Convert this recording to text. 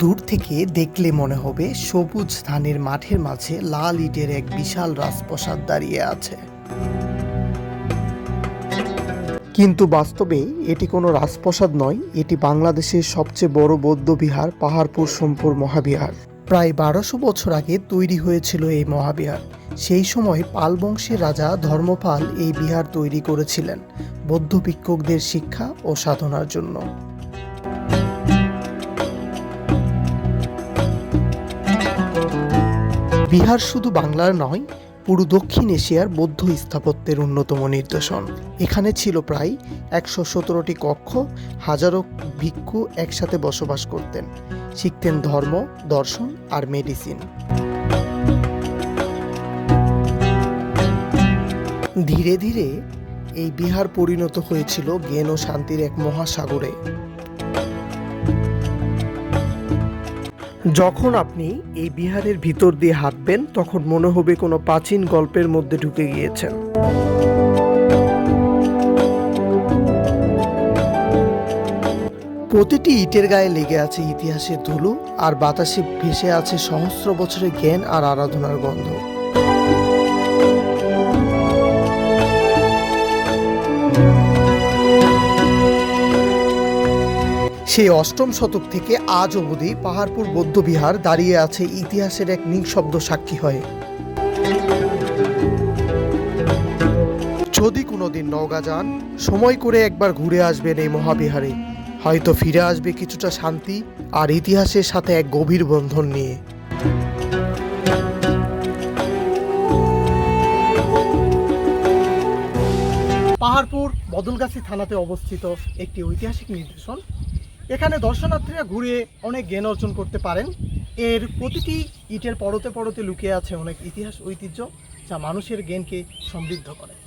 দূর থেকে দেখলে মনে হবে সবুজ ধানের মাঠের মাঝে লাল ইটের এক বিশাল রাজপ্রাসাদ দাঁড়িয়ে আছে। কিন্তু বাস্তবে এটি কোনো রাজপ্রাসাদ নয়, এটি বাংলাদেশের সবচেয়ে বড় বৌদ্ধ বিহার পাহাড়পুর, সোমপুর মহাবিহার। প্রায় বারোশো বছর আগে তৈরি হয়েছিল এই মহাবিহার। সেই সময় পাল বংশের রাজা ধর্মপাল এই বিহার তৈরি করেছিলেন, বৌদ্ধ ভিক্ষুকদের শিক্ষা ও সাধনার জন্য। বিহার শুধু বাংলার নয়, পুরো দক্ষিণ এশিয়ার বৌদ্ধ স্থাপত্যের অন্যতম নিদর্শন। এখানে ছিল প্রায় একশো সতেরোটি কক্ষ, হাজারো ভিক্ষু একসাথে বসবাস করতেন। শিখতেন ধর্ম, দর্শন আর মেডিসিন। ধীরে ধীরে এই বিহার পরিণত হয়েছিল জ্ঞান ও শান্তির এক মহাসাগরে। যখন আপনি এই বিহারের ভিতর দিয়ে হাঁটবেন, তখন মনে হবে কোনো প্রাচীন গল্পের মধ্যে ঢুকে গিয়েছেন। প্রতিটি ইটের গায়ে লেগে আছে ইতিহাসের ধুলো, আর বাতাসে ভেসে আছে সহস্র বছরের জ্ঞান আর আরাধনার গন্ধ। সেই অষ্টম শতক থেকে আজ অবধি পাহাড়পুর বৌদ্ধবিহার দাঁড়িয়ে আছে ইতিহাসের এক নিঃশব্দ সাক্ষী হয়ে। যদি কোনোদিন নওগাঁ যান, সময় করে একবার ঘুরে আসবেন এই মহাবিহারে। হয়তো ফিরে আসবে কিছুটা শান্তি আর ইতিহাসের সাথে এক গভীর বন্ধন নিয়ে। পাহাড়পুর বদলগাছি থানাতে অবস্থিত একটি ঐতিহাসিক নিদর্শন এখানে দর্শনার্থীরা ঘুরে অনেক জ্ঞান অর্জন করতে পারেন। এর প্রতিটি ইটের পরতে পরতে লুকিয়ে আছে অনেক ইতিহাস ঐতিহ্য, যা মানুষের জ্ঞানকে সমৃদ্ধ করে।